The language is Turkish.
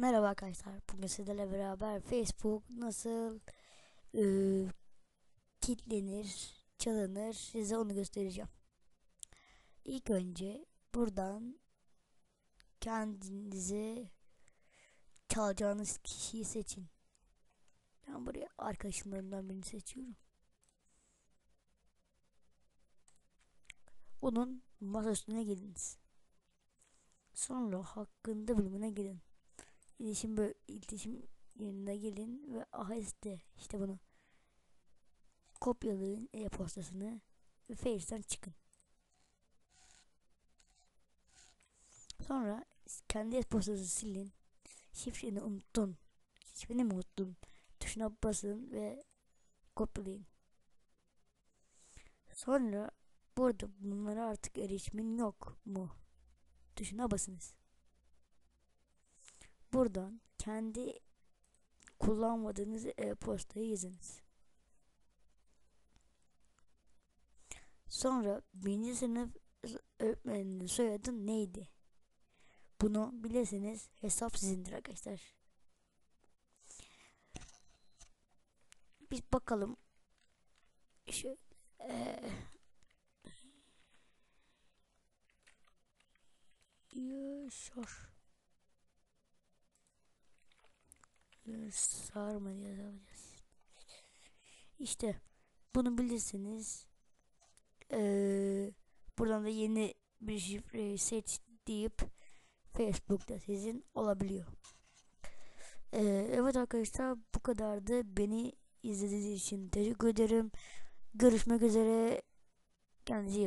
Merhaba arkadaşlar. Bugün sizlerle beraber Facebook nasıl e, kilitlenir, çalınır size onu göstereceğim. İlk önce buradan kendinizi çalacağınız kişiyi seçin. Ben buraya arkadaşlarımdan birini seçiyorum. Onun masa üstüne geliniz. Sonra hakkında bölümüne gidin iletişim böyle iletişim yerine gelin ve aheste işte bunu kopyalayın e-postasını ve Face'den çıkın. Sonra kendi e-postasını silin. Şifreni unuttun. Şifreni mi unuttun? Tuşuna basın ve kopyalayın. Sonra burada bunlara artık erişimin yok mu? Tuşuna basınız buradan kendi kullanmadığınız e-postayı yazınız. Sonra birinci sınıf öğretmeninin soyadı neydi? Bunu bilirseniz hesap sizindir arkadaşlar. Biz bakalım. Şöyle. Ee, Yaşar. Sarma diye yapacağız. İşte bunu bilirsiniz. Ee, buradan da yeni bir şifreyi seç deyip Facebook'ta sizin olabiliyor. Ee, evet arkadaşlar bu kadardı. Beni izlediğiniz için teşekkür ederim. Görüşmek üzere. Kendinize iyi